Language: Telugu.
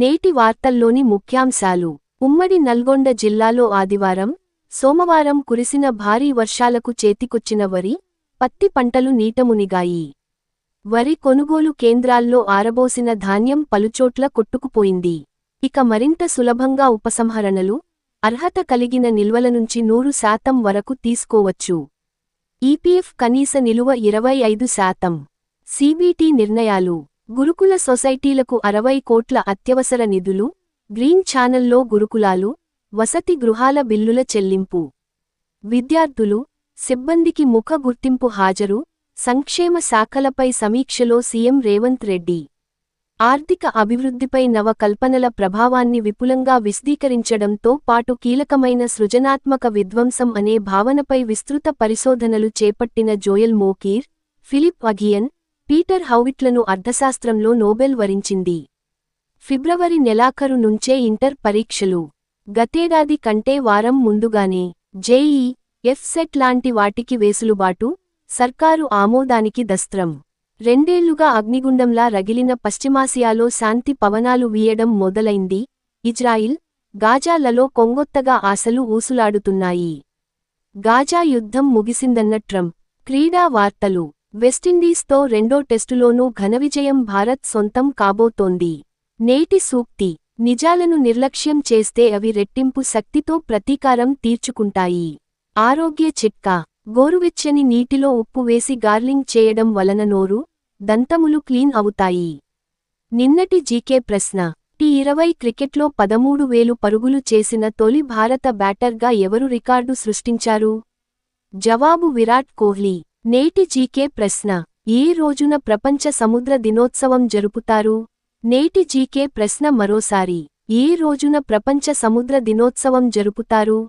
నేటి వార్తల్లోని ముఖ్యాంశాలు. ఉమ్మడి నల్గొండ జిల్లాలో ఆదివారం సోమవారం కురిసిన భారీ వర్షాలకు చేతికొచ్చిన వరి పత్తి పంటలు నీటమునిగాయి వరి కొనుగోలు కేంద్రాల్లో ఆరబోసిన ధాన్యం పలుచోట్ల కొట్టుకుపోయింది. ఇక మరింత సులభంగా ఉపసంహరణలు అర్హత కలిగిన నిల్వల నుంచి నూరు శాతం వరకు తీసుకోవచ్చు. ఈపీఎఫ్ కనీస నిలువ ఇరవై ఐదు శాతం. సీబీటీ నిర్ణయాలు. గురుకుల సొసైటీలకు అరవై కోట్ల అత్యవసర నిధులు గ్రీన్ ఛానల్లో గురుకులాలు వసతి గృహాల బిల్లుల చెల్లింపు. విద్యార్థులు సిబ్బందికి ముఖ గుర్తింపు హాజరు సంక్షేమ శాఖలపై సమీక్షలో సీఎం రేవంత్ రెడ్డి. ఆర్థిక అభివృద్ధిపై నవ కల్పనల ప్రభావాన్ని విపులంగా విశదీకరించడంతో పాటు కీలకమైన సృజనాత్మక విధ్వంసం అనే భావనపై విస్తృత పరిశోధనలు చేపట్టిన Joel Mokyr Philippe Aghion Peter హౌవిట్లను అర్థశాస్త్రంలో నోబెల్ వరించింది. ఫిబ్రవరి నెలాఖరు నుంచే ఇంటర్ పరీక్షలు. గతేడాది కంటే వారం ముందుగానే జేఈ ఎఫ్సెట్ లాంటి వాటికి వేసులుబాటు సర్కారు ఆమోదానికి దస్త్రం. రెండేళ్ళుగా అగ్నిగుండంలా రగిలిన పశ్చిమాసియాలో శాంతి పవనాలు వీయడం మొదలైంది. ఇజ్రాయిల్ గాజాలలో కొంగొత్తగా ఆశలు ఊసులాడుతున్నాయి. గాజా యుద్ధం ముగిసిందన్న ట్రంప్ క్రీడా వార్తలు వెస్టిండీస్తో రెండో టెస్టులోనూ ఘనవిజయం భారత్ సొంతం కాబోతోంది. నేటి సూక్తి నిజాలను నిర్లక్ష్యం చేస్తే అవి రెట్టింపు శక్తితో ప్రతీకారం తీర్చుకుంటాయి. ఆరోగ్య చిట్కా గోరువెచ్చని నీటిలో ఉప్పు వేసి గార్లింగ్ చేయడం వలన నోరు దంతములు క్లీన్ అవుతాయి. నిన్నటి జీకే ప్రశ్న టీ ఇరవై క్రికెట్లో పదమూడు వేలు పరుగులు చేసిన తొలి భారత బ్యాటర్గా ఎవరు రికార్డు సృష్టించారు? జవాబు విరాట్ కోహ్లీ. నేటి జీకే ప్రశ్న. ఏ రోజున ప్రపంచ సముద్ర దినోత్సవం జరుపుతారు? నేటి జీకే ప్రశ్న మరోసారి. ఏ రోజున ప్రపంచ సముద్ర దినోత్సవం జరుపుతారు?